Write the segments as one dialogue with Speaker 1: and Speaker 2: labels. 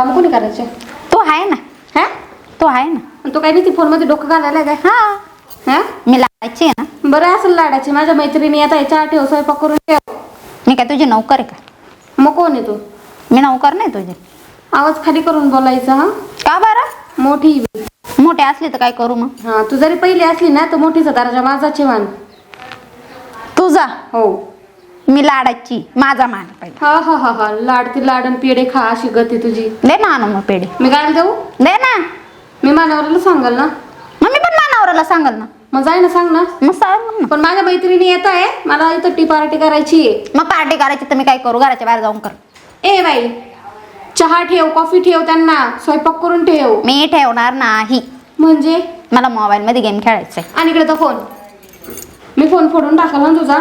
Speaker 1: काम कोणी करायचे?
Speaker 2: तो आहे ना.
Speaker 1: हा?
Speaker 2: तो आहे ना.
Speaker 1: आणि तो काही नाही ती फोनमध्ये डोकं घालायला काय?
Speaker 2: हा.
Speaker 1: हा?
Speaker 2: मी लावायची आहे ना.
Speaker 1: बरं असेल लाडाची माझ्या मैत्रिणी आता चहा ठेव स्वयंपाक करून ठेव.
Speaker 2: मी काय तुझी नौकर आहे का?
Speaker 1: मग कोण आहे तू?
Speaker 2: मी नौकर नाही तुझी.
Speaker 1: आवाज खाली करून बोलायचा हा?
Speaker 2: का बरं?
Speaker 1: मोठी.
Speaker 2: मोठे असले तर काय करू मग?
Speaker 1: हा तू जरी पहिली असली ना तर मोठीचा दर्जा माझाच मान
Speaker 2: तुझा?
Speaker 1: हो.
Speaker 2: मी लाडाची माझा मान पाहिजे.
Speaker 1: हा हा हा हा. लाडती लाडन पेढे खा अशी गती तुझी.
Speaker 2: दे ना आणू मग पेढे.
Speaker 1: मी काय देऊ
Speaker 2: दे ना.
Speaker 1: मी मानावरला सांगाल ना?
Speaker 2: मग मी पण मानावराला सांगाल ना.
Speaker 1: मग जाय ना सांग ना.
Speaker 2: मग सांग ना.
Speaker 1: पण माझ्या मैत्रिणी येत आहे. मला इथं टी पार्टी करायची आहे.
Speaker 2: मग पार्टी करायची तर मी काय करू? घराच्या बाहेर जाऊन कर.
Speaker 1: ए बाई. चहा ठेव कॉफी ठेव त्यांना. स्वयंपाक करून ठेव.
Speaker 2: मी ठेवणार नाही.
Speaker 1: म्हणजे?
Speaker 2: मला मोबाईल मध्ये गेम खेळायचंय.
Speaker 1: आणि इकडे तो फोन मी फोन फोडून टाकला ना तुझा.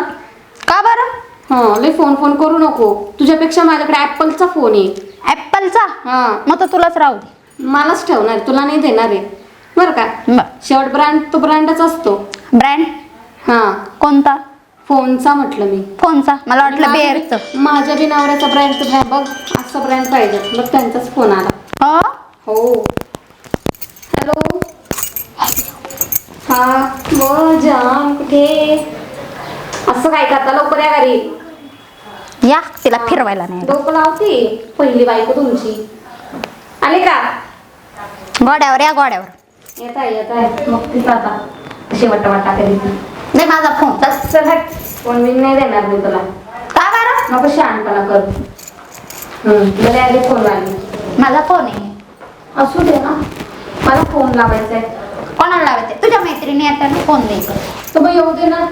Speaker 2: का बरं?
Speaker 1: हा लय फोन फोन करू नको. तुझ्यापेक्षा माझ्याकडे ऍपलचा फोन आहे.
Speaker 2: ऍपलचा
Speaker 1: हा.
Speaker 2: मग तर तुलाच राहू दे.
Speaker 1: मलाच ठेवणार तुला नाही देणार आहे. बरं का? शेवट ब्रँड तो ब्रँडच असतो.
Speaker 2: ब्रँड
Speaker 1: हा.
Speaker 2: कोणता?
Speaker 1: फोनचा म्हटलं मी.
Speaker 2: फोनचा? मला वाटलं बेअरचं
Speaker 1: माझ्या- बी नवऱ्याचा ब्रँड बघ असा ब्रँड पाहिजे. मग त्यांचाच फोन आला.
Speaker 2: हो?
Speaker 1: हो. हॅलो हा मग जाम कुठे? असं काय करता? लवकर या घरी.
Speaker 2: या तिला फिरवायला नाही
Speaker 1: डोकं लावते. पहिली बायको तुमची. आले का?
Speaker 2: गोड्यावर या गोड्यावर.
Speaker 1: येत आहे येत आहे मग तिचा आता शेवट वाटा कधी
Speaker 2: दे माझा फोन
Speaker 1: चल हट. फोन मी नाही देणार मी तुला.
Speaker 2: का बरं?
Speaker 1: नको शहाणपणा कर. हम्म मला आले फोन लागले
Speaker 2: माझा फोन आहे.
Speaker 1: असू दे ना. मला फोन लावायचा आहे
Speaker 2: कोणाला लावायचे तुझ्या मैत्रिणी ना फोन
Speaker 1: तर मग येऊ दे ना.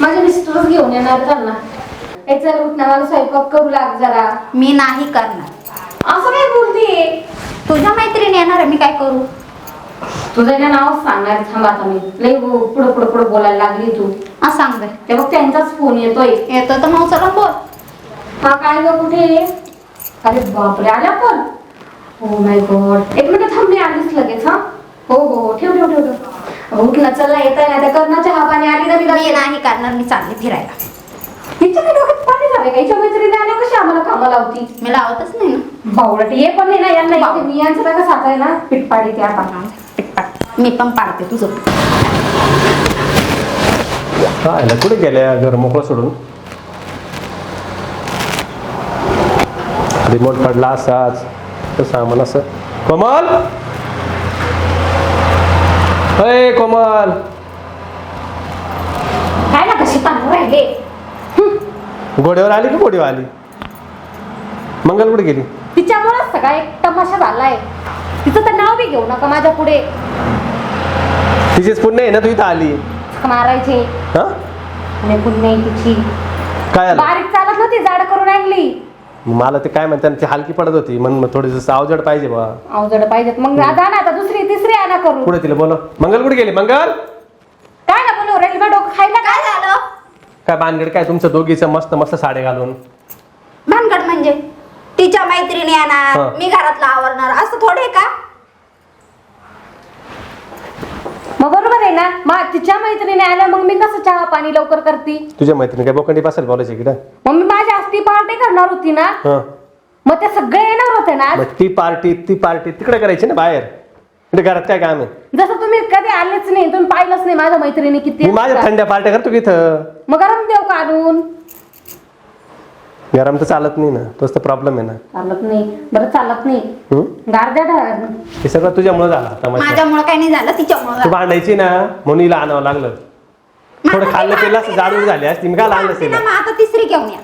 Speaker 1: माझे मिस्टरच घेऊन येणार त्यांना. हे चल उठ ना मला स्वयंपाक करू लाग जरा.
Speaker 2: मी नाही करणार.
Speaker 1: असं काय बोलते?
Speaker 2: तुझ्या मैत्रिणी येणार आहे मी काय करू?
Speaker 1: तुझं ना नाव सांगणार थांब आता मी. लई पुढं पुढं पुढं बोलायला लागली तू.
Speaker 2: हा सांग
Speaker 1: ते बघ त्यांचाच फोन येतोय.
Speaker 2: येतो तर मग चला बोल
Speaker 1: हा काय ग कुठे? अरे बापरे आल्या पण हो माय गॉड एक मिनिट थांब मी आलीच लगेच हा? हो हो हो ठेव ठेव ठेव ठेव. ना चला येत आहे ना त्या कर्णाच्या हा पाणी आली ना मी
Speaker 2: मी
Speaker 1: लगेच-
Speaker 2: नाही करणार मी चालले फिरायला.
Speaker 1: हिच्या काय डोक्यात पाणी झालं का? हिच्या मैत्रिणी आल्या कशी आम्हाला कामाला लावती
Speaker 2: मी लावतच नाही ना.
Speaker 1: बावळट ये पण नाही ना यांना इथे मी यांचं काय साथ आहे ना पिटपाडी त्या
Speaker 2: पिटपाट मी पण पाडते तुझं.
Speaker 3: काय ना कुठे गेल्या घर मोकळं सोडून? रिमोट पडला असाच तर सामान असं. कोमल! अय कोमल!
Speaker 1: काय ना कशी तांदूळ राहिले
Speaker 3: घोड्यावर आली की घोडीवर आली? मंगल कुठे गेली?
Speaker 1: तिच्यामुळेच सगळा एक तमाशा झालाय. तिचं तर नाव बी घेऊ नका माझ्या पुढे.
Speaker 3: तिचीच पुण्य आहे ना तू इथं आली.
Speaker 1: मारायचे.
Speaker 3: हा?
Speaker 1: आणि पुण्य आहे तिची.
Speaker 3: काय आलं?
Speaker 1: बारीक चालत नव्हती जाड करून आणली.
Speaker 3: मला ते काय म्हणतात ती हलकी पडत होती. म्हणून थोडीस अवजड पाहिजे बा.
Speaker 1: अवजड पाहिजेत. मग आता ना आता दुसरी तिसरी आणा करू
Speaker 3: पुढे तिला बोल मंगल कुठे गेली? मंगल?
Speaker 1: काय ना बोलू राहील डोकं खायला काय झालं?
Speaker 3: काय बानगड काय तुमचं दोघीचं मस्त मस्त साडे घालून?
Speaker 2: भानगड म्हणजे? तिच्या मैत्रिणी येणार. मी घरातला आवरणार असं थोडे का?
Speaker 1: मग बरोबर आहे ना? मग तिच्या मैत्रिणी आल्या मग मी कसं चहा पाणी लवकर करते?
Speaker 3: तुझ्या मैत्रिणी काय बोकंडी बसेल बोलायची की
Speaker 1: मग मी माझी असती पार्टी करणार होती ना?
Speaker 3: हा.
Speaker 1: मग ते सगळे येणार होते ना
Speaker 3: मग ती पार्टी ती पार्टी तिकडे करायची ना बाहेर? घरात काय काम आहे?
Speaker 1: जसं तुम्ही कधी आलेच नाही तुम्ही पाहिलंच नाही माझ्या मैत्रिणी किती
Speaker 3: मी माझ्या. थंड्या पार्ट्या करतो की इथं?
Speaker 1: मग गरम देव काढून
Speaker 3: गरम तर चालत नाही ना तोच तर प्रॉब्लेम आहे ना.
Speaker 1: चालत नाही. बरं चालत नाही.
Speaker 3: हम्म?
Speaker 1: गारद्या ढाळ
Speaker 3: हे सगळं तुझ्यामुळे झालं तमाशा
Speaker 2: माझ्यामुळे काही नाही झालं तिच्यामुळे
Speaker 3: तू
Speaker 2: झालं.
Speaker 3: भांडायची ना म्हणून हिला आणावं लागलं.
Speaker 2: मग
Speaker 3: थोडं खाल्लं पिलं असं जाडून झाली असती मी काय आणलं
Speaker 2: भांडते ना,
Speaker 3: तिला?
Speaker 2: मग आता तिसरी घेऊन या.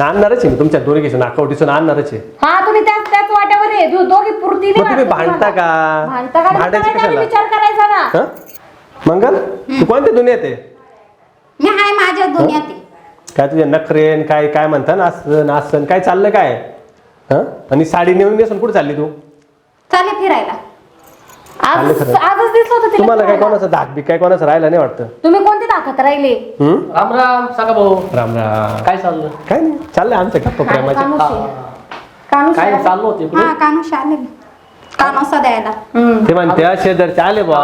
Speaker 3: आणणारच आहे मी तुमच्या दोन्ही घेऊन अकाउंटीसून आणणारच आहे.
Speaker 1: हा तुम्ही त्याच त्याच वाट्यावर आहे दो- दोघी पुरती नाही
Speaker 3: मग तुम्ही भांडता. का?
Speaker 1: भांडता का? नाही
Speaker 3: भांडायचं कशाला?
Speaker 1: विचार करायचा ना.
Speaker 3: हा? मंगल तू कोणत्या दुनियेत आहे?
Speaker 2: मी हाय माझ्या दुनियात आहे.
Speaker 3: काय तुझ्या नखरेन काय काय म्हणता नासन नासन काय चाललं काय? हा? आणि साडी नेऊन नेसून कुठे चालली तू?
Speaker 2: चालेल फिरायला.
Speaker 1: आज
Speaker 3: खरं.
Speaker 1: आजच दिसलं होतं तिला
Speaker 3: तुम्हाला काय. कोणाचं धाक बी काय कोणाचं राहिलं नाही वाटतं
Speaker 1: तुम्ही कोणती दाखवत राहिले
Speaker 3: हम्म?
Speaker 4: राम राम सांगा भाऊ
Speaker 3: राम राम
Speaker 4: काय चाललं
Speaker 3: काय नाही चाललंय आमचं गप्पा प्रेमाच्या
Speaker 1: कानुशी. कानुशी
Speaker 4: काय
Speaker 1: आहे.
Speaker 4: चाललो होते
Speaker 2: हा कानुष आले काम असं द्यायला.
Speaker 1: हम्म.
Speaker 3: ते म्हणते शेजारचे आले बा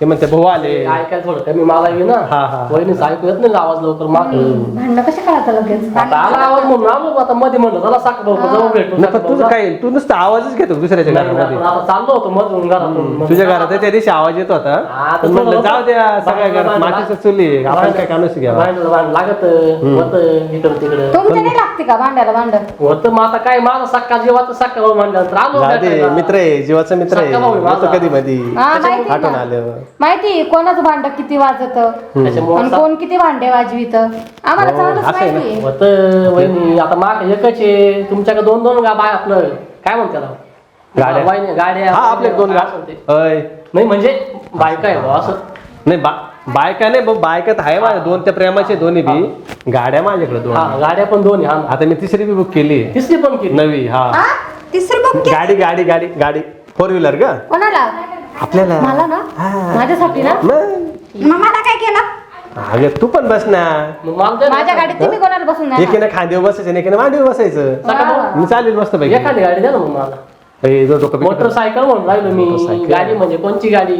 Speaker 3: ते म्हणते भाऊ आले.
Speaker 4: ऐकायला थोडं कमी मला येईल ना.
Speaker 3: हा, हा.
Speaker 4: वहिनीच ऐकू येत नाही आवाज लवकर माग.
Speaker 1: भांडणं कसे कळतात लगेच?
Speaker 4: आता आला आवाज म्हणून आलो आता मध्ये म्हणलं चला साक भाऊ जाऊ भेटू
Speaker 3: नाही पण तुझं काय तू नुसतं आवाजच घेतो दुसऱ्याच्या
Speaker 4: नाही,
Speaker 3: घरामध्ये?
Speaker 4: आपण आता चाललो होतो मधून घरातून.
Speaker 3: तुझ्या घरात त्या दिवशी आवाज येत होता.
Speaker 4: हा, तर
Speaker 3: पण म्हणलं
Speaker 4: थोडं-
Speaker 3: जाऊ द्या सगळ्या घरात मातीचं चुली आहे. आपण काय कानूस घ्यावा?
Speaker 4: भांडण भांडण लागत होत इकडं तिकडं.
Speaker 1: तुमच्या नाही लागते का भांड्याला भांड
Speaker 4: होत मग आता काय माझा सक्का जीवाचा सक्का भाऊ म्हणल्यानंतर आलो
Speaker 3: जाऊ दे
Speaker 4: भेटायला.
Speaker 3: मित्र आहे जीवाचा मित्र आहे.
Speaker 4: सख्खा भाऊ आहे
Speaker 3: येतो
Speaker 4: माझा.
Speaker 3: कधी मधी.
Speaker 1: हा माहिती
Speaker 3: आठवण
Speaker 1: ना.
Speaker 3: आलं
Speaker 1: माहिती कोणाचं भांड किती वाजत?
Speaker 4: त्याच्यामुळे
Speaker 1: आणि कोण किती भांडे वाजवित? आम्हाला
Speaker 3: हो,
Speaker 1: चांगलंच
Speaker 3: असं आहे ना.
Speaker 1: माहिती
Speaker 4: होत वहिनी आता माग एकच आहे तुमच्याकडे दोन दोन गा बाय आपलं. काय म्हणते त्याला
Speaker 3: गाड्या.
Speaker 4: वहिनी, गाड्या
Speaker 3: हा आपले दोन
Speaker 4: काय म्हणते? नाही म्हणजे बायका आहे बुवा असं.
Speaker 3: नाही बा बायका नाही भाऊ बायका तर आहे माझ्या दोन त्या प्रेमाचे दोन्ही बी. गाड्या माझ्याकडे दोन
Speaker 4: हा गाड्या पण दोन आहे, हा
Speaker 3: आता मी तिसरी बी बुक केली.
Speaker 4: तिसरी पण केली?
Speaker 3: नवी हा.
Speaker 2: हा? तिसरी बुक
Speaker 3: गाडी गाडी गाडी गाडी. फोर व्हीलर का?
Speaker 1: कोणाला?
Speaker 3: आपल्याला.
Speaker 1: मला ना?
Speaker 3: हा.
Speaker 1: माझ्यासाठी ना?
Speaker 3: मग?
Speaker 2: मग मला काय केलं?
Speaker 3: अगं तू पण बस ना.
Speaker 4: मग मला दे ना.
Speaker 1: माझ्या गाडीत तुम्ही कोणाला बसून नाही
Speaker 3: एकीनं खांद्यावर बसायचं आणि एकीनं मांडीवर बसायचं. मी चालेल मस्त पैकी.
Speaker 4: एखादी गाडी द्या ना मग मला.
Speaker 3: जो
Speaker 4: मोटरसायकल म्हणून राहिलो मी
Speaker 3: मोटरसायकल.
Speaker 4: गाडी म्हणजे कोणची गाडी.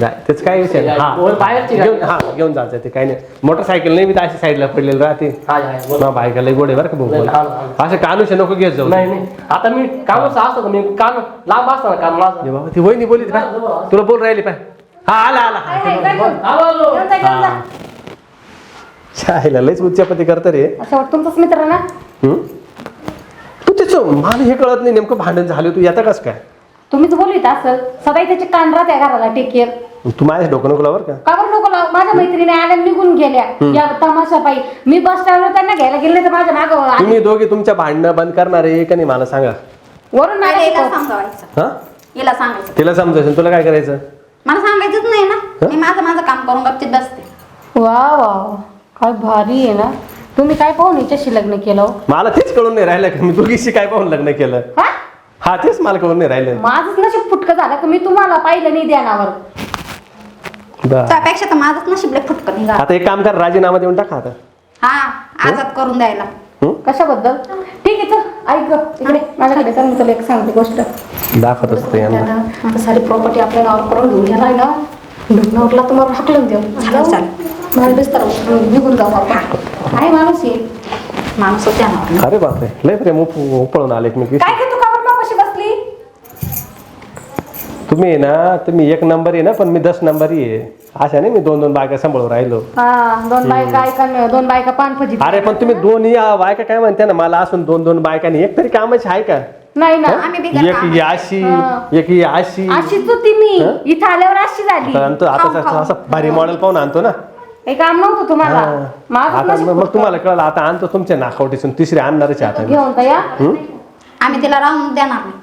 Speaker 3: त्याच काय विषय नाही. हा
Speaker 4: बाहेरची गाडी.
Speaker 3: घेऊन हा घेऊन जायचं ते काही नाही मोटरसायकल नाही मी तर अशी साईडला पडलेलं राहते
Speaker 4: हाय हाय बोल.
Speaker 3: ना बायकाला गोडे बरं का भाऊ
Speaker 4: नाही, हा, हा.
Speaker 3: असं नको घेत जाऊ
Speaker 4: नाही नाही आता मी कामच असतं मी काम लांब असतं ना काम माझं
Speaker 3: बाबा ती वहिनी बोलली पाय तुला बोल राहिली पाय हा आला आला
Speaker 1: हाय, हाय, जा घेऊन.
Speaker 4: आलो, आलो.
Speaker 1: घेऊन जा, घेऊन जा.
Speaker 3: हा. शाळेला लयच उच्चापती करतं रे
Speaker 1: असं वाटतं तुमचाच मित्र ना
Speaker 3: हम्म? तू त्याचं मला हे कळत नाही नेमकं भांडण झालं तू येतं कस काय?
Speaker 1: तुम्हीच बोलवीत असल सदाही त्याचे कान राहत्या घराला टेक केअर
Speaker 3: तू माझ्या डोकं नको बरं का?
Speaker 1: का बरं नको लावू? माझ्या मैत्रिणी आल्या निघून गेल्या. या तमाशा पायी मी बस स्टँडवर त्यांना घ्यायला गेले तर माझ्या माग
Speaker 3: तुम्ही दोघे तुमच्या भांडणं बंद करणार आहे का नाही मला सांगा.
Speaker 1: वरून
Speaker 2: मला
Speaker 1: नाही
Speaker 2: हिला समजावायचं.
Speaker 3: हा?
Speaker 2: हिला सांगायचं.
Speaker 3: तिला समजायचं. तुला काय करायचं?
Speaker 2: मला सांगायचंच नाही ना. मी माझं माझं काम करून गपचित बसते.
Speaker 1: वा वा. काय भारी आहे ना. तुम्ही काय पाहून हिच्याशी लग्न केलं? हो?
Speaker 3: मला तेच कळून नाही राहिलं का? मी दोघीशी काय पाहून लग्न केलं?
Speaker 1: हा?
Speaker 3: हा तेच मला कळून नाही राहिलं.
Speaker 1: माझंच नशीब फुटकं झालं की मी तुम्हाला पाहिलं नाही ध्यानावर?
Speaker 3: बरं.
Speaker 2: त्यापेक्षा तर माझंच नशिबले फुटकं निघा
Speaker 3: आता एक काम कर राजीनामा देऊन टाका आता.
Speaker 2: हा आजाद करून द्यायला.
Speaker 3: हं?
Speaker 1: कशाबद्दल? ठीक आहे चल ऐक ग इकडे माझ्याकडे तर मी तुला एक सांगते गोष्ट.
Speaker 3: दाखवत असते यांना.
Speaker 1: त्यानं आता सारी प्रॉपर्टी आपल्या नावावर करून घेऊन ना? लग्नावरला तुम्हाला हाकलून देऊ.
Speaker 2: चालेल, चालेल.
Speaker 1: मला बिस्तर निघून जाऊ आपण काय माणूस आहे
Speaker 2: माणूस होत्या ना
Speaker 3: अरे बापरे लय प्रेम उप- उपळून आले एकमेकी
Speaker 1: काय की तू कावर कशी बसली
Speaker 3: तुम्ही आहे ना तुम्ही एक नंबर आहे ना पण मी दस नंबर आहे अशा नाही मी दोन दोन बायका सांभाळून राहिलो
Speaker 1: हा दोन बायका ऐका दोन बायका पान
Speaker 3: अरे पण तुम्ही दोन या बायका काय म्हणते ना मला असून दोन दोन बायकांनी एक तरी कामाची आहे का
Speaker 1: नाही ना
Speaker 2: आम्ही बिगर
Speaker 3: एक
Speaker 2: कामाची.
Speaker 3: ही अशी
Speaker 1: हा.
Speaker 3: एक ही अशी
Speaker 1: अशीच होती मी
Speaker 3: हं?
Speaker 1: इथं आल्यावर अशी झाली
Speaker 3: तर आणतो आता. असं भारी मॉडेल पाहून आणतो ना
Speaker 1: हे काम नव्हतं तुम्हाला
Speaker 3: हा.
Speaker 1: माझं
Speaker 3: आता
Speaker 1: नशीब
Speaker 3: मग. तुम्हाला कळलं आता आणतो तुमच्या नाकावटीसून तिसरी आणणारच आता मी.
Speaker 1: घेऊन तर या
Speaker 3: हं?
Speaker 2: आम्ही तिला राहून देणार नाही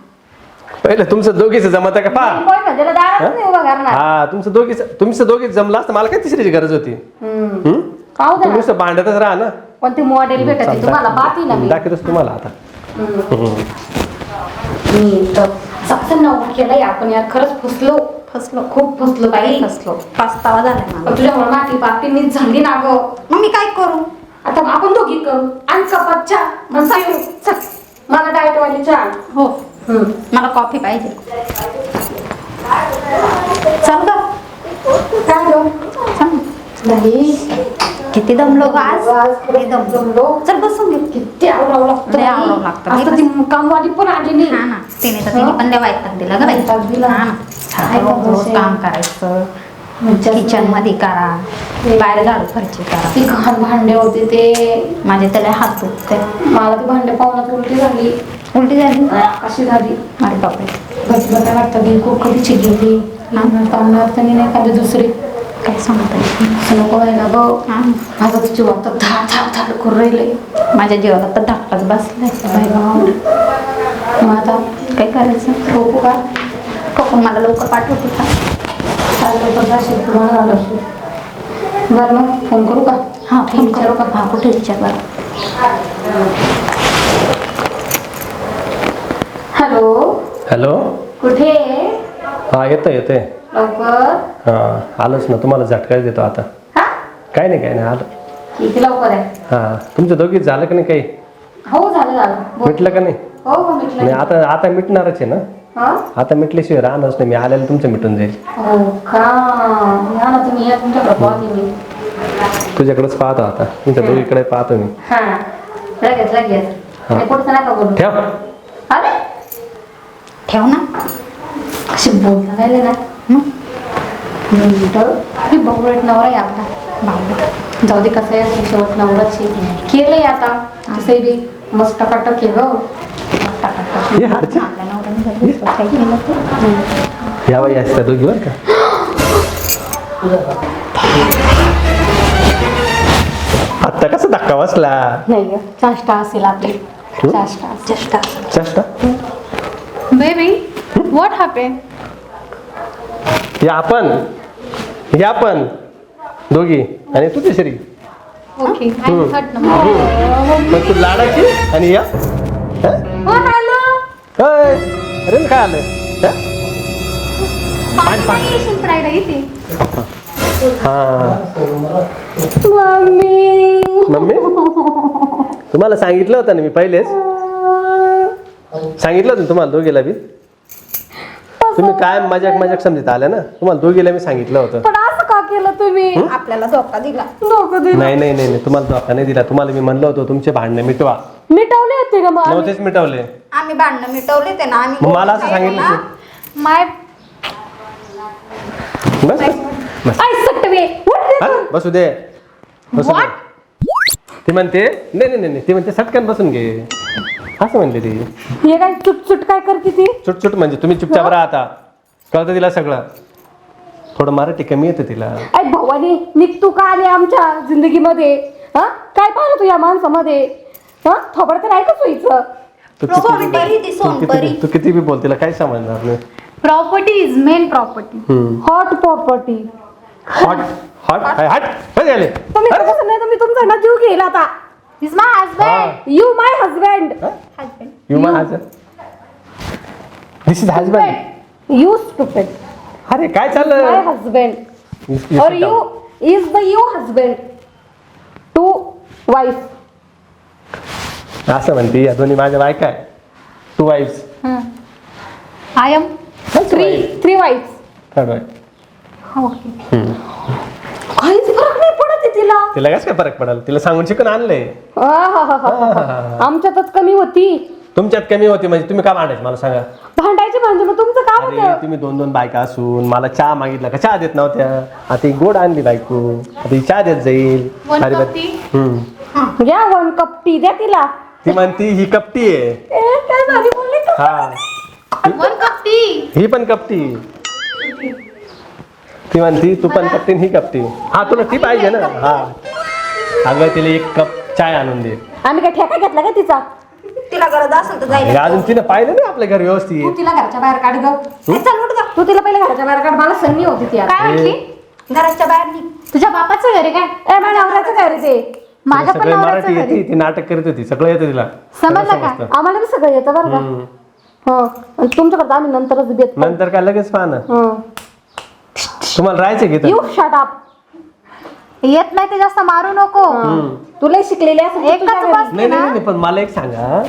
Speaker 3: पहिलं तुमचं दोघीचं जमत का पा
Speaker 1: पण म्हणजे दारात नाही उभा करणार
Speaker 3: हा तुमचं दोघीच तुमचं दोघीच जमलं असतं मला काय तिसरीची गरज होती
Speaker 1: हम्म.
Speaker 3: हं?
Speaker 1: पाहू द्या
Speaker 3: तुम्ही
Speaker 1: ना.
Speaker 3: नुसतं भांडतच राहा ना
Speaker 1: पण ती मॉडेल भेटते तुम्हाला पाहते ना मी
Speaker 3: दाखवतच तुम्हाला आता हं.
Speaker 1: मी तर सप्तन नऊ केलंय आपण यार खरंच फसलो.
Speaker 2: फसलो
Speaker 1: खूप फसलो बाई.
Speaker 2: फसलो. पाचतावा झालाय मला
Speaker 1: तुझ्यामुळे माझी पापी नीट झाली ना गं.
Speaker 2: मग मी काय करू?
Speaker 1: आता आपण दोघी करू. आणि कपात चहा. मग सांगू, चल. मला डाएट वाली चहा आण.
Speaker 2: हो.
Speaker 1: हम्म.
Speaker 2: मला कॉफी पाहिजे. चल ग.
Speaker 1: काय गं?
Speaker 2: चल.
Speaker 1: नाही.
Speaker 2: किती दमलो ग आज?
Speaker 1: आज
Speaker 2: किती दमलो?
Speaker 1: जमलो.
Speaker 2: चल बसून घे
Speaker 1: किती आवरावं लागतं
Speaker 2: लय आवरावं लागतं.
Speaker 1: आता ती कामवाली पण आली नाही.
Speaker 2: हा ना. तिने तर तिने पण देवायत टाक दिला ग बाई.
Speaker 1: वैताग दिला.
Speaker 2: हा ना.
Speaker 1: काय
Speaker 2: रोज रोज
Speaker 1: बसेल.
Speaker 2: काम करायचं.
Speaker 1: मज्जाच
Speaker 2: किचन. मध्ये करा बाहेर झाडू फरची करा.
Speaker 1: ती घाण भांडे होते ते.
Speaker 2: माझे त्याला हात दुखते.
Speaker 1: मला ती भांडे पाहुण्यात उलटी झाली.
Speaker 2: उलटी झाली?
Speaker 1: कशी झाली?
Speaker 2: अरे बापरे.
Speaker 1: काय वाटतं? की खूप गेली. तांदळात त्यांनी नाही एखादी दुसरी.
Speaker 2: काय सांगता येत.
Speaker 1: असं नको व्हायला गं
Speaker 2: हा.
Speaker 1: माझं तुझी वाटतं धाड धाड धाड करून राहिले
Speaker 2: माझ्या जीवाला तर धाकटाच बसलाय
Speaker 1: गाव मग आता
Speaker 2: काय करायचं
Speaker 1: बघू का
Speaker 2: कोकण मला लवकर पाठवत होता
Speaker 1: चालतं तर तुम्हाला झालं असेल. बरं मग फोन करू का
Speaker 2: हा फोन
Speaker 1: विचारू
Speaker 2: करू
Speaker 1: का
Speaker 2: हा कुठे विचार बरं
Speaker 1: हॅलो
Speaker 3: हॅलो
Speaker 1: कुठे आहे?
Speaker 3: हा येतं येतंय
Speaker 1: लवकर?
Speaker 3: हा आलोच ना तुम्हाला झटकाच देतो आता.
Speaker 1: हा?
Speaker 3: काय नाही काय नाही आलं.
Speaker 1: किती लवकर आहे?
Speaker 3: हा तुमचं दोघीच झालं का नाही काही?
Speaker 1: हो झालं झालं. बोल.
Speaker 3: मिटलं का नाही?
Speaker 1: हो हो मिटलं.
Speaker 3: नाही आता आता मिटणारच आहे ना?
Speaker 1: हा?
Speaker 3: आता मिटल्याशिवाय राहणारच नाही मी आलेलं तुमचं मिटून जाईल.
Speaker 1: हो का? या ना तुम्ही या तुमच्याकडे पाहते मी.
Speaker 3: तुझ्याकडेच पाहतो आता. तुमच्या दोघीकडे पाहतो मी.
Speaker 1: हा. लगेच लगेच.
Speaker 3: हा.
Speaker 1: आणि पुढचं नका बोलू.
Speaker 3: ठेव.
Speaker 1: अरे?
Speaker 2: ठेव ना.
Speaker 1: कशी बोलता राहिले ना? मिनिटं मी बहुरेट नवरा आहे आपला बाबा. जाऊ दे कसं आहे शेवट नवराची केलंय आता. तसंही बी? मस्त टकाटक केलं. टकाटक
Speaker 3: ये हरच्या
Speaker 2: आपल्या नवऱ्याने काही केलं तर
Speaker 3: या बाई असत्या दोघी बरं का? आत्ता कसा धक्का बसला?
Speaker 1: नाही चाष्टा असेल आपली. चाष्टा
Speaker 2: चेष्टा
Speaker 3: चष्टा?
Speaker 5: Baby, what happened?
Speaker 3: या आपण या आपण दोघी आणि तू तिसरी.
Speaker 5: number.
Speaker 3: मग तू लाडाची आणि या. हं? होय. अरे ना काय आलं हं?
Speaker 5: इथे.
Speaker 3: हा.
Speaker 1: मम्मी.
Speaker 3: मम्मी? तुम्हाला सांगितलं होतं ना मी पहिलेच. सांगितलं होतं ना तुम्हाला दोघीला बी? तुम्ही काय मजाक मजाक समजत आल्या ना? तुम्हाला दोघीला मी सांगितलं होतं.
Speaker 1: पण असं का केलं तुम्ही?
Speaker 2: आपल्याला धोका दिला.
Speaker 1: डोकं दिलं?
Speaker 3: नाही नाही नाही नाही, तुम्हाला धोका नाही दिला. तुम्हाला मी म्हणलं होतं तुमचे भांडणे मिटवा.
Speaker 1: मिटवले होते का मग आम्ही?
Speaker 3: नव्हतेच मिटवले.
Speaker 2: आम्ही भांडणं मिटवले ते ना. आम्ही
Speaker 3: मग मला असं सांगितलं
Speaker 2: ना.
Speaker 5: My
Speaker 3: बस बस
Speaker 1: आई सटवे.
Speaker 3: हा, बसू दे. बसू दे. ती म्हणते नाही नाही नाही नाही, ती म्हणते सटकन बसून घे. असं म्हणते ती.
Speaker 1: हे काय चुटचुट काय करते ती?
Speaker 3: चुटचुट म्हणजे तुम्ही चुपचाप राहता. कळतं तिला सगळं. थोडं मराठी कमी येतं तिला.
Speaker 1: ऐ भवानी निघ तू का आली आमच्या जिंदगीमध्ये? हा? काय पाहिलं तू या माणसामध्ये? हा? थोबड तर ऐकच व्हायचं
Speaker 3: तू किती बी
Speaker 2: सोनपरी ती
Speaker 3: तू
Speaker 2: सोनपरी
Speaker 3: किती तू किती बी बोल तिला काय समजणार नाही.
Speaker 5: property is main property.
Speaker 1: Hot property
Speaker 3: hot hot हट
Speaker 1: तुम्ही कसं नाही तुमचा ना जीव घेईल आता.
Speaker 5: He's my husband.
Speaker 1: You my husband
Speaker 5: Husband.
Speaker 3: You my husband this is husband
Speaker 1: you stupid
Speaker 3: अरे काय
Speaker 1: माय
Speaker 3: चाललं
Speaker 1: हजबंड और you is the you husband two wife
Speaker 3: असं म्हणते या दोन्ही माझ्या बायका आहे two wives
Speaker 5: I am.
Speaker 1: Three three wife
Speaker 3: third wife
Speaker 5: Okay.
Speaker 1: काहीच फरक तिला?
Speaker 3: तिला काय काय फरक पडेल? तिला सांगून शिकून आणलंय.
Speaker 1: आहाहाहा. आमच्यातच कमी होती.
Speaker 3: तुमच्यात कमी होती म्हणजे तुम्ही का भांडायचं? मला सांगा.
Speaker 1: भांडायची म्हणजे मग तुमचं काम
Speaker 3: अरे
Speaker 1: होतं.
Speaker 3: तुम्ही दोन दोन बायका असून मला चहा मागितला का? चहा देत नव्हत्या. आता ही गोड आणली बायको. आता ही चहा देत जाईल. अरे बा-? हम्म.
Speaker 1: घ्या वन कप टी द्या तिला.
Speaker 3: ती म्हणती ही कपटी आहे.
Speaker 1: ए, काय भारी बोलली का?
Speaker 3: हा.
Speaker 5: One cup tea.
Speaker 3: ही पण कपटी ती म्हणती तू पण आणि ही कपटी. हा तुला ती पाहिजे ना. हा अगं तिला एक कप चाय आणून दे.
Speaker 1: आम्ही काय ठेका घेतला का तिचा?
Speaker 2: तिला गरज असेल तर जायला.
Speaker 3: अजून तिनं पाहिलं ना आपल्या घर
Speaker 1: तू
Speaker 3: व्यवस्थित
Speaker 1: तिला घराच्या बाहेर काढ ग.
Speaker 2: ए, चल उठ ग.
Speaker 1: तू तिला पहिले घराच्या बाहेर काढ. मला संधी होती ती आता.
Speaker 5: काय म्हटली
Speaker 2: घराच्या बाहेर निघ.
Speaker 5: तुझ्या बापाचं घर आहे काय?
Speaker 1: ए माझ्या नवऱ्याचं काय रे ते.
Speaker 3: तिला
Speaker 5: माझ्या पण
Speaker 3: सगळं
Speaker 5: नवऱ्याचं
Speaker 3: मराठी
Speaker 5: घर आहे.
Speaker 3: येते ती नाटक करत होती. सगळं येतं तिला.
Speaker 5: समजलं
Speaker 3: सगळं
Speaker 5: का?
Speaker 1: आम्हाला बी सगळं येतं बरं का?
Speaker 3: हम्म.
Speaker 1: हो. आणि तुमच्याकडे आम्ही नंतरच देत
Speaker 3: नंतर काय लगेच पहा ना तुम्हाला राहायचं घेत
Speaker 1: यू शट अप
Speaker 5: येत नाही ते जास्त मारू नको.
Speaker 1: तुला शिकलेली
Speaker 5: एकच. बस
Speaker 3: नाही नाही नाही, पण मला एक सांगा.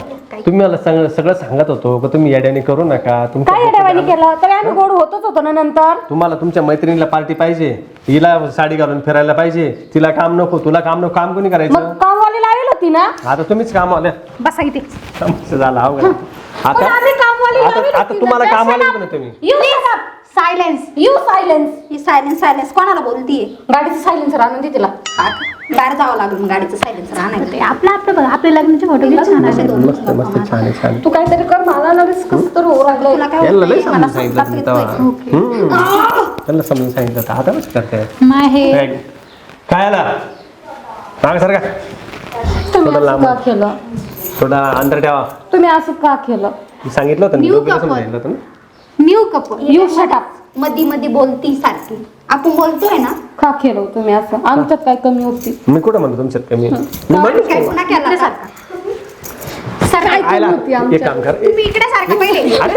Speaker 3: तुम्ही मला सगळं सगळं सांगत होतो का तुम्ही येड्याने करू नका. तुमच्या
Speaker 1: काय येड्यावानी केलं? तर आम्ही गोड होतच होतो ना नंतर.
Speaker 3: तुम्हाला तुमच्या मैत्रिणीला पार्टी पाहिजे. हिला साडी घालून फिरायला पाहिजे. तिला काम नको तुला काम नको काम कोणी
Speaker 1: मग
Speaker 3: करायचं
Speaker 1: कामवाली लावेल होती ना?
Speaker 3: आता तुम्हीच काम आले
Speaker 5: बसा इथे.
Speaker 3: झालं
Speaker 1: पण
Speaker 3: आता
Speaker 1: आम्ही कामवाली
Speaker 3: आता
Speaker 1: लावेल
Speaker 3: आता
Speaker 1: होती
Speaker 3: तुम्हाला. काम आले तुम्ही.
Speaker 1: You shut up
Speaker 5: silence
Speaker 1: you silence
Speaker 2: he silence silence कोणाला बोलतीये
Speaker 1: गाडीचं सायलेन्सर आणून दे तिला
Speaker 2: का? बाहेर जावं लागेल मग गाडीचं सायलेन्स राहणार
Speaker 5: आपलं आपलं बघ आपले लग्नाचे फोटो घेऊन छान आले.
Speaker 3: मस्त मस्त छान आहे छान आहे.
Speaker 1: तू काहीतरी कर मला लगेच कसं तर होऊ
Speaker 2: तुला
Speaker 1: राहिलंय
Speaker 2: काय
Speaker 3: लय? समजून
Speaker 2: मला
Speaker 3: सांगितलं
Speaker 2: स्वयंपाक
Speaker 3: तुम्ही
Speaker 2: येतोय.
Speaker 3: तेव्हा हम्म. त्यांना समजून सांगितलं होतं. आता कसं
Speaker 5: हे
Speaker 3: काय काय आला माग सारखा
Speaker 1: तुम्ही
Speaker 3: थोडं
Speaker 1: असं
Speaker 3: लांब.
Speaker 1: का केलं
Speaker 3: थोडा अंतर ठेवा
Speaker 1: तुम्ही असं का केलं
Speaker 3: मी सांगितलं होतं ना,
Speaker 5: New
Speaker 3: दोघीला
Speaker 5: couple.
Speaker 3: समजायला होतं ना
Speaker 5: new couple
Speaker 1: you shut up
Speaker 2: मधी मधी बोलती सारखी. आपण बोलतोय ना?
Speaker 1: का केलं तुम्ही असं? आमच्यात काय कमी होती?
Speaker 3: मी कुठं म्हणतो तुमच्यात कमी? मी म्हणूच
Speaker 2: काय
Speaker 3: नाही.
Speaker 2: गुन्हा केला का?
Speaker 1: काय कमी
Speaker 3: आयला,
Speaker 1: होती
Speaker 3: एक
Speaker 1: आमच्यात?
Speaker 3: काम कर.
Speaker 2: तुम्ही इकडे सारखं पहिले.
Speaker 3: अरे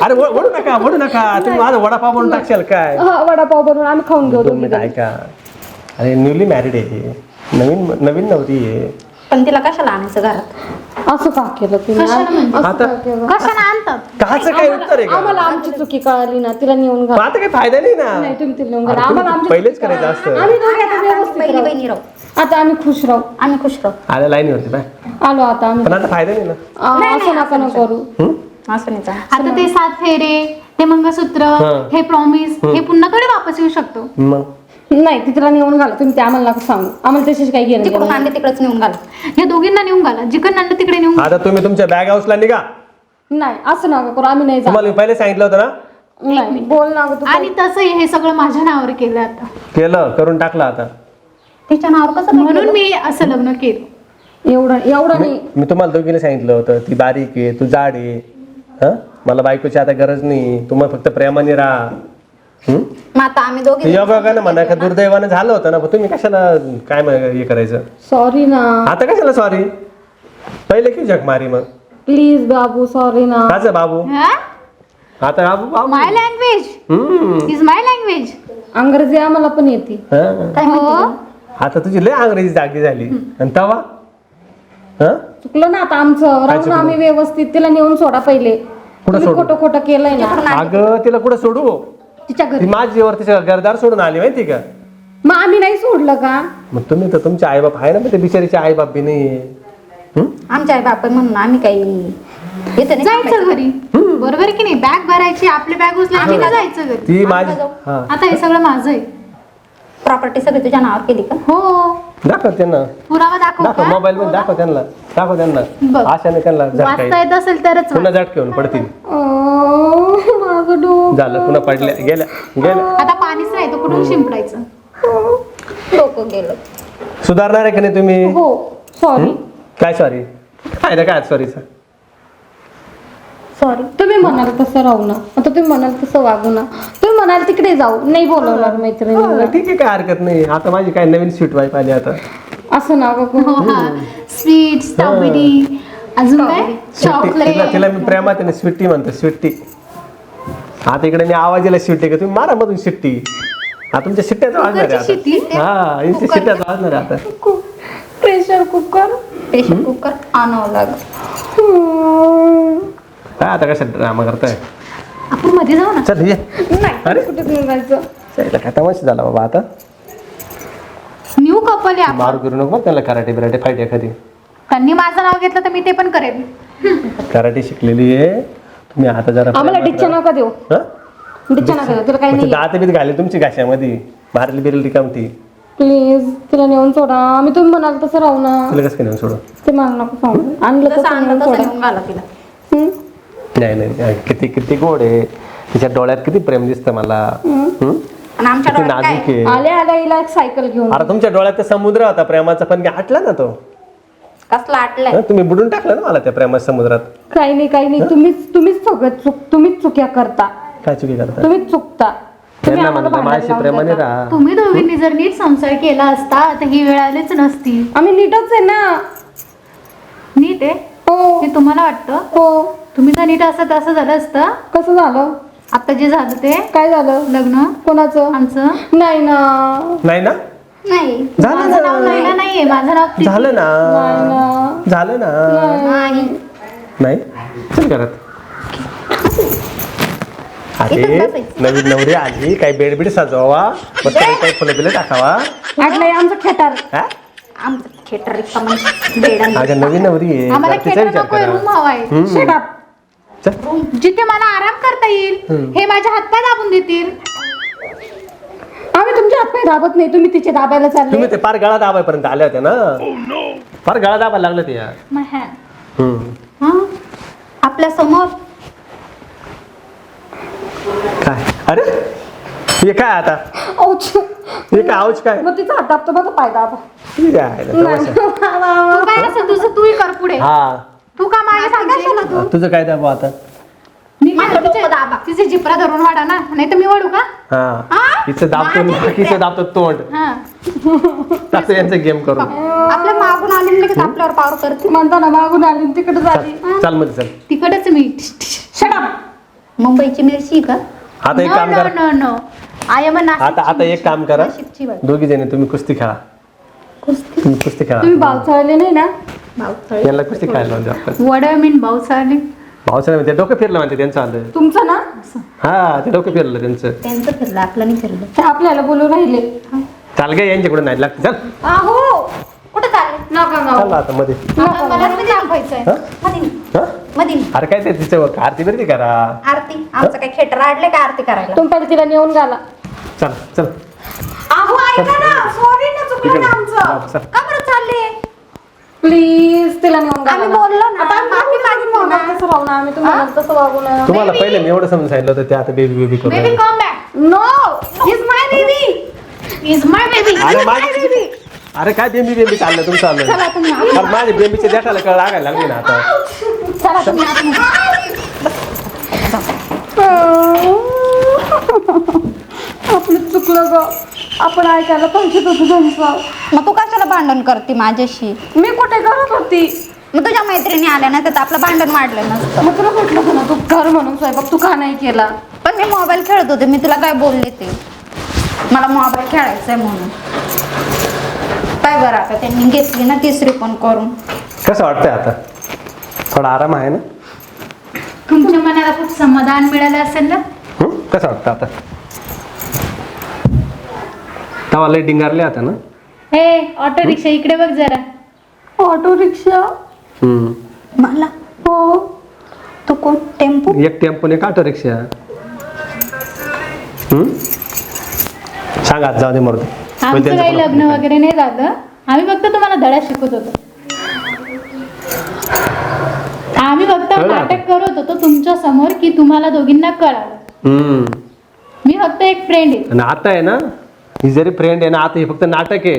Speaker 3: अरे नका ओढू नका. तुम्ही माझा वडापाव बनवून टाकशाल काय?
Speaker 1: हा वडापाव बनवून आम्ही खाऊन घेऊ
Speaker 3: दोन
Speaker 1: दोघी
Speaker 3: मिनिट ऐका. अरे न्यूली मॅरिड आहे नवीन नवीन नवरी आहे.
Speaker 2: पण तिला कशाला आणायचं घरात?
Speaker 1: असं का केलं तुम्ही
Speaker 5: कशाला म्हणजे?
Speaker 1: असं
Speaker 3: आता-
Speaker 1: का केलं?
Speaker 5: कशाला आणतात?
Speaker 3: काचं काय उत्तर आहे
Speaker 1: आम्हाला
Speaker 3: का
Speaker 1: आमची चुकी कळाली ना तिला नेऊन
Speaker 3: मग
Speaker 1: घाल.
Speaker 3: आता काही फायदा नाही ना.
Speaker 1: नाही तुम्ही तिला नेऊन
Speaker 3: अरे
Speaker 1: घाला आम्हाला
Speaker 3: तुम्ही
Speaker 1: आमची
Speaker 3: पहिलेच
Speaker 1: चुकी
Speaker 3: करायचं
Speaker 1: कळाली.
Speaker 3: असतं.
Speaker 1: आम्ही दोघे आता
Speaker 2: आम्ही
Speaker 1: व्यवस्थित
Speaker 2: पहिली
Speaker 1: राहू.
Speaker 2: बहिणी राहू.
Speaker 1: आता आम्ही खुश राहू.
Speaker 2: आम्ही खुश राहू.
Speaker 3: आल्या लाईनीवरती बाय.
Speaker 1: आलो आता आम्ही.
Speaker 3: पण आता फायदा नाही ना.
Speaker 1: आ, असं नका ना करू.
Speaker 3: हं?
Speaker 2: असं नाही चालत.
Speaker 5: आता ते सात फेरे ते मंगळसूत्र
Speaker 3: हं.
Speaker 5: हे प्रॉमिस हे पुन्हा थोडे वापस येऊ शकतो?
Speaker 3: मग?
Speaker 1: नाही ती तिला नेऊन घाला. तुम्ही ते आम्हाला नका सांगू. आम्हाला त्याच्याशी काही घेणं
Speaker 2: तिकडून आणले तिकडेच नेऊन घाला.
Speaker 5: या दोघींना नेऊन घाला. जिकडे आणलं तिकडे नेऊन घाला.
Speaker 3: आता तुम्ही तुमच्या बॅग हाऊसला निघा.
Speaker 1: नाही. नाही असं नका करू. आम्ही नाही
Speaker 3: तुम्हाला मी पहिले सांगितलं होतं ना?
Speaker 1: नाही बोल ना तू.
Speaker 5: आणि तसं हे सगळं माझ्या नावावर केलं आता.
Speaker 3: केलं करून टाकलं आता.
Speaker 2: तिच्या नावावर कसं काय
Speaker 5: म्हणून मी असं लग्न केलं.
Speaker 1: एवढं एवढं नाही
Speaker 3: मी तुम्हाला दोघीने सांगितलं होतं ती बारीक आहे तू जाड आहे. हं? मला बायकोची आता गरज नाही. तुम्हाला फक्त प्रेमाने राहा?
Speaker 2: मग आता आम्ही दोघे
Speaker 3: योगायोगानं म्हणा का दुर्दैवानं झालं होतं ना पण तुम्ही कशाला काय म- हे करायचं?
Speaker 1: सॉरी ना.
Speaker 3: आता कशाला सॉरी पहिले की जग मारी मग.
Speaker 1: प्लीज बाबू सॉरी ना.
Speaker 3: काच बाबू. आता बाबू बाबू.
Speaker 5: My language
Speaker 3: hmm.
Speaker 5: Is my language
Speaker 1: अंग्रेजी आम्हाला पण येते.
Speaker 3: हं.
Speaker 2: काय
Speaker 5: हो.
Speaker 3: आता तुझी लय अंग्रेजी जागी झाली. आणि तवा? हं?
Speaker 1: चुकलं ना आता आमचं.
Speaker 3: चुकलं?
Speaker 1: आम्ही व्यवस्थित तिला नेऊन सोडा पहिले.
Speaker 3: कुठं
Speaker 1: तुम्ही
Speaker 3: सोडू?
Speaker 1: खोटं खोटं केलंय ना.
Speaker 3: अगं तिला कुठं सोडू?
Speaker 1: तिच्या घरी.
Speaker 3: माझीवर तिच्या घरदार सोडून आली माहिती का?
Speaker 1: मग आम्ही नाही सोडलं का?
Speaker 3: मग तुम्ही तर तुमचे आईबाप आहे ना मग ते बिचारीचे आईबाप बी नाहीये. हं?
Speaker 2: आमच्या आई बाप म्हणून आम्ही काही नाही
Speaker 5: जायचं घरी. बरोबर आहे की नाही? बॅग भरायची आपली बॅग उचला आम्ही का जायचं घरी?
Speaker 3: ती माझी हा.
Speaker 5: आता हे सगळं माझं आहे.
Speaker 2: प्रॉपर्टी सगळी तुझ्या नावावर केली का?
Speaker 5: हो.
Speaker 3: दाखव त्यांना.
Speaker 5: पुरावा दाखव
Speaker 3: दाखव
Speaker 5: का?
Speaker 3: मोबाईल मध्ये दाखव त्यांना. दाखव त्यांना.
Speaker 5: बघ.
Speaker 3: आशाने त्यांना झटका
Speaker 5: वाचता
Speaker 3: येईल.
Speaker 5: येत असेल तरच
Speaker 3: पुन्हा झटके येऊन पडतील.
Speaker 1: अं, माझं डोकं.
Speaker 3: झालं पुन्हा पडल्या. गेल्या गेल्या.
Speaker 5: आता पाणीच नाही तर कुठून शिंपडायचं?
Speaker 2: डोकं गेलं.
Speaker 3: सुधारणार आहे का नाही तुम्ही?
Speaker 1: हो सॉरी
Speaker 3: काय सॉरी फायदा काय सॉरीचा
Speaker 1: सॉरी तुम्ही म्हणाल तसं राहू ना. आता तुम्ही म्हणाल तसं वागू ना. तुम्ही म्हणाल तिकडे जाऊ. नाही बोलवणार मैत्रिणीला
Speaker 3: ठीक आहे काय हरकत नाही. आता माझी काय नवीन स्वीट वाईफ आली आता.
Speaker 1: असं ना गं
Speaker 5: हो हा. स्वीट स्ट्रॉबेरी अजून काय?
Speaker 3: स्वीटी तिला
Speaker 5: चॉकलेट
Speaker 3: तिला मी प्रेमात आहे ना स्वीटी म्हणतो स्वीटी आता इकडे मी आवाज दिला शिट्टी का? तुम्ही मारा मधून शिट्टी हा तुमच्या शिट्ट्याच वाजणार आहे
Speaker 5: शिट्टी?
Speaker 3: आता. हा यांच्या शिट्ट्याच वाजणार आहे आता.
Speaker 1: प्रेशर कुकर
Speaker 2: प्रेशर कुकर आणावं लागत
Speaker 3: काय आता कशा ड्रामा करताय?
Speaker 5: आपण मध्ये जाऊ ना.
Speaker 3: चल ये.
Speaker 1: नाही
Speaker 3: अरे.
Speaker 1: कुठे घेऊन जायचं.
Speaker 3: चला काय तमाशा झाला बाबा आता?
Speaker 5: न्यू कपल आहे आपण.
Speaker 3: मारू करू नको बरं त्याला कराटे बिराटे फाईट एखादी.
Speaker 5: त्यांनी माझं नाव घेतलं तर मी ते पण करेन.
Speaker 3: कराटे शिकलेली आहे. तुम्ही आता जरा
Speaker 1: आम्हाला
Speaker 3: प्रेमात
Speaker 1: डिच्चा
Speaker 3: राहा.
Speaker 1: नका देऊ.
Speaker 3: हं?
Speaker 1: डिच्चा नका देऊ. तुला काही
Speaker 3: मग ते
Speaker 1: नाही
Speaker 3: दात बीत घाले तुमची घाशामध्ये. मारली बिरली रिकामटी
Speaker 1: प्लीज तिला नेऊन सोडा. आम्ही तुम्ही म्हणाल तसं राहू ना.
Speaker 3: तिला कसं काय नेऊन सोडू?
Speaker 1: ते मला नको सांगू आणलं तसं
Speaker 2: आणलं तसं नेऊन घाला तिला.
Speaker 1: हम्म?
Speaker 3: नाही नाही नाही. किती किती गोड आहे. तिच्या डोळ्यात किती प्रेम दिसतं मला. हं?
Speaker 2: आणि आमच्या
Speaker 3: किती
Speaker 2: डोळ्यात
Speaker 3: नाजूक
Speaker 2: काय?
Speaker 3: आहे.
Speaker 1: आल्या आल्या हिला एक सायकल घेऊन.
Speaker 3: अरे तुमच्या डोळ्यात तर समुद्र होता प्रेमाचा पण आटला ना तो.
Speaker 2: कसला आटलाय
Speaker 3: हं? तुम्ही बुडून टाकलं ना मला त्या प्रेमाच्या समुद्रात.
Speaker 1: काही नाही काही नाही. तुम्हीच तुम्हीच सगळं चुक तुम्हीच चुक्या करता.
Speaker 3: काय चुकी करता?
Speaker 1: तुम्हीच चुकता. तुम्ही
Speaker 3: त्यांना
Speaker 1: आम्हाला
Speaker 3: म्हणलं
Speaker 1: भांडायला
Speaker 3: माझ्याशी
Speaker 1: लावून
Speaker 3: प्रेमाने
Speaker 1: देता.
Speaker 3: राहा.
Speaker 5: तुम्ही दोघींनी जर नीट संसार केला असता तर ही वेळ आलीच नसती.
Speaker 1: आम्ही नीटच आहे ना.
Speaker 5: नीट आहे?
Speaker 1: हो.
Speaker 5: हे तुम्हाला वाटतं?
Speaker 1: हो.
Speaker 5: तुम्ही जर नीट असं असं झालं असतं?
Speaker 1: कसं झालं?
Speaker 5: आता जे झालं ते?
Speaker 1: काय झालं?
Speaker 5: लग्न?
Speaker 1: कोणाचं?
Speaker 5: आमचं?
Speaker 1: नाही ना.
Speaker 3: नाही ना?
Speaker 2: नाही.
Speaker 3: झालं
Speaker 5: माझं नाव
Speaker 3: ना.
Speaker 5: नाहीये माझं नाव प्रीती.
Speaker 3: झालं ना.
Speaker 1: नाही ना.
Speaker 3: झालं ना.
Speaker 2: नाही.
Speaker 3: नाही. चल घरात. अरे
Speaker 2: बसायचं.
Speaker 3: नवीन नवरी आली. काही बेड बीड सजवावा मस्त काही फुलं बिलं टाकावा.
Speaker 1: आटलंय आमचं खेटार
Speaker 3: हा?
Speaker 2: आमचं थिएटर रिकामं बेड
Speaker 3: अगं नवीन नवरी आहे.
Speaker 5: आम्हाला
Speaker 3: जरा तिचा
Speaker 5: खेटर
Speaker 3: विचार
Speaker 5: नकोय रूम
Speaker 3: करा.
Speaker 5: जिथे मला आराम करता येईल हे माझ्या हातपाय दाबून देतील.
Speaker 1: आम्ही तुमच्या हातपाय दाबत नाही तुम्ही तिचे दाबायला चालले.
Speaker 3: तुम्ही ते पार गळा दाबायपर्यंत आल्या होत्या ना? फार गळा दाबायला लागलं ते यार.
Speaker 5: मग ह्या.
Speaker 3: हम्म.
Speaker 2: हं? आपल्यासमोर.
Speaker 3: काय? अरे हे काय आता?
Speaker 1: औच.
Speaker 3: हे काय आऊच काय?
Speaker 1: मग तिचा हात दाबतो बघा पाय दाबा.
Speaker 3: तमाशा.
Speaker 5: तू काय असेल तुझं तूही कर पुढे.
Speaker 3: हा.
Speaker 5: तू का मागे सांगशील
Speaker 3: तुझं काय दाबा आता?
Speaker 5: मी माझं तिचे- तिचे जिपरा धरून वाढा ना नाही तर मी वाढू का?
Speaker 3: हा. हिचं दाबतो बाकीचं दाबतो तोंड.
Speaker 5: हा.
Speaker 3: असं यांचं गेम करू.
Speaker 2: आपल्या मागून आली लगेच आपल्यावर पावर करते.
Speaker 1: म्हणताना मागून आली आणि तिकडे झाली.
Speaker 3: चाल मध्ये चल.
Speaker 5: तिकडच मी.
Speaker 2: मुंबईची मिरची का?
Speaker 3: आता एक काम करा.
Speaker 5: नो नो आय एम
Speaker 3: आता आता एक काम करा. दोघी जणी तुम्ही कुस्ती खेळा. तुम्ही कुस्ती खेळा.
Speaker 1: तुम्ही भाव चळले नाही ना?
Speaker 5: भाऊ
Speaker 3: यांना कुस्ती खेळायला लावली आपण
Speaker 5: वड मीन भाऊ चालली
Speaker 3: भाऊसाहेब म्हणते डोकं फिरलं म्हणते त्यांचं आलं.
Speaker 1: तुमचं ना?
Speaker 3: हा ते डोकं फिरलं त्यांचं.
Speaker 2: त्यांचं फिरलं आपलं नाही फिरलं.
Speaker 1: ते आपल्याला बोलू राहिले.
Speaker 3: चाल काय यांच्याकडून नाही लागते. चल.
Speaker 2: अहो कुठं चालले?
Speaker 1: नका ना
Speaker 3: चाल आता मध्ये.
Speaker 5: आता मला नाही दाखवायचंय.
Speaker 3: हा?
Speaker 2: मधी
Speaker 3: हा?
Speaker 2: मधी
Speaker 3: अरे काय ते तिचं आरती बिरती करा.
Speaker 2: आरती? आमचं काय खेटर आडले का आरती करायला?
Speaker 1: तुम्ही पहिले तिला नेऊन घाला.
Speaker 3: चल चल.
Speaker 1: अहो ऐका ना.
Speaker 3: हा, चल.
Speaker 2: चालले?
Speaker 1: प्लीज तिला नेऊन
Speaker 2: आम्ही. बोललो ना,
Speaker 1: आता आम्ही
Speaker 2: माफी
Speaker 1: ना तसं तुम्हाला तसं वागू ना.
Speaker 3: तुम्हाला पहिले मी एवढं समजून सांगितलं होतं ते आता बेबी बेबी करू
Speaker 5: baby. Come back
Speaker 1: no is my baby
Speaker 5: is my baby
Speaker 3: अरे माझी अरे काय बेबी बेबी चाललं तुमचं आलं अरे माझ्या बेबीच्या देठाला कळ लागायला लागली ना आता.
Speaker 2: चला तुम्ही आतमध्ये.
Speaker 1: आपलं चुकलं ग. आपण ऐकायला पाहिजे होतं त्यांचं
Speaker 2: मग तू कशाला भांडण करते माझ्याशी?
Speaker 1: मी कुठे करत होती?
Speaker 2: मग तुझ्या मैत्रिणी आल्या ना तर आपलं भांडण वाढलं नसतं
Speaker 1: मग तुला म्हटलं होतं ना तू कर म्हणून स्वयंपाक तू का नाही केला?
Speaker 2: पण मी मोबाईल खेळत होते मी तुला काय बोलले ते? मला मोबाईल खेळायचा आहे म्हणून. काय बरं आता त्यांनी घेतली ना तिसरी पण करून.
Speaker 3: कसं वाटतंय आता? थोडा आराम आहे ना?
Speaker 5: तुमच्या मनाला खूप समाधान मिळालं असेल ना?
Speaker 3: हं? कसं वाटतं आता? तवा लय डिंगारले आता ना.
Speaker 5: हे ऑटो रिक्षा इकडे बघ जरा.
Speaker 1: ऑटो रिक्षा
Speaker 3: हम्म.
Speaker 2: मला?
Speaker 1: हो.
Speaker 2: तू कोण? टेम्पो?
Speaker 3: एक टेम्पो एक ऑटो रिक्षा हम्म? सांगा आज जाऊ दे मरू दे. होईल
Speaker 5: आमचं
Speaker 3: त्यांचं
Speaker 5: काही लग्न वगैरे नाही झालं. आम्ही फक्त तुम्हाला धडा शिकवत होतो. आम्ही फक्त
Speaker 3: कळलं आता.
Speaker 5: नाटक करत होतो. तुमच्यासमोर की तुम्हाला दोघींना कळालं.
Speaker 3: हम्म.
Speaker 5: मी फक्त एक फ्रेंड आहे.
Speaker 3: आणि आता आहे ना ही जरी फ्रेंड आहे ना आता हे फक्त नाटक आहे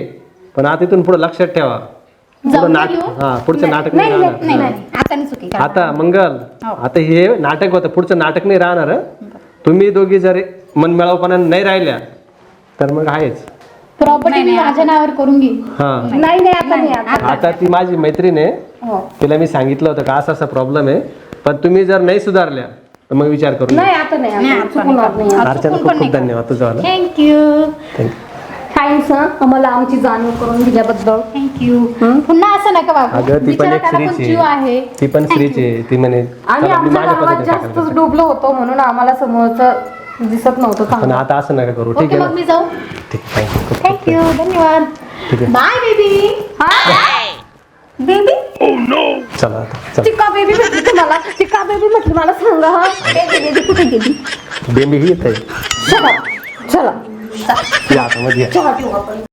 Speaker 3: पण आता इथून पुढे लक्षात ठेवा पुढं
Speaker 5: जाऊन
Speaker 3: नाटक
Speaker 5: घेऊ?
Speaker 3: हा पुढचं नाटक नाही
Speaker 2: नाही
Speaker 3: राहणार
Speaker 2: नाही नाही आता नाही चुकी करा.
Speaker 3: आता मंगल
Speaker 2: हो.
Speaker 3: आता हे नाटक होतं पुढचं नाटक नाही राहणार हं? तुम्ही दोघी जर मनमिळावपणा नाही राहिल्या तर मग आहेच
Speaker 5: प्रॉपर्टी मी माझ्या नावावर करून घेईन
Speaker 3: हा
Speaker 1: नाही नाही आता नाही आता
Speaker 3: आता ती माझी मैत्रीण आहे
Speaker 1: हो.
Speaker 3: तिला मी सांगितलं होतं का असा असा प्रॉब्लेम आहे पण तुम्ही जर नाही सुधारल्या तर मग विचार करू
Speaker 1: नाही आता नाही आता.
Speaker 3: अर्चना खूप खूप
Speaker 2: नाही
Speaker 3: धन्यवाद तुझं
Speaker 5: थँक्यू
Speaker 3: थँक्यू
Speaker 1: थँक्स आम्हाला आमची जाणीव करून दिल्याबद्दल.
Speaker 5: थँक्यू पुन्हा असं नका
Speaker 3: अगं ती पण
Speaker 5: बिचारा
Speaker 3: एक
Speaker 5: त्याला पण
Speaker 3: स्त्रीच
Speaker 5: जीव आहे.
Speaker 3: आहे ती पण स्त्रीच आहे. ती म्हणे
Speaker 1: आम्ही
Speaker 3: चला, मी
Speaker 1: आमच्या
Speaker 3: माझ्या
Speaker 1: गावात
Speaker 3: पद्धतीने
Speaker 1: जास्तच डुबलो होतो म्हणून आम्हाला समोरचं दिसत नव्हतं
Speaker 3: पण
Speaker 1: चांगलं.
Speaker 3: आता असं नका करू. ठीक
Speaker 5: ओके
Speaker 3: आहे
Speaker 5: मग मी जाऊ.
Speaker 3: ठीक थँक्यू
Speaker 5: थँक्यू धन्यवाद.
Speaker 3: ठीक आहे.
Speaker 5: Bye baby
Speaker 1: baby?
Speaker 3: चला आता चल
Speaker 1: ती का बेबी म्हटली तुम्हाला. ती का बेबी म्हटली मला सांगा. हा बेबी कुठे गेली?
Speaker 3: बेंबी ही येत आहे.
Speaker 1: चला चला.
Speaker 3: या आता मध्ये या.
Speaker 1: चहा पिऊ आपण.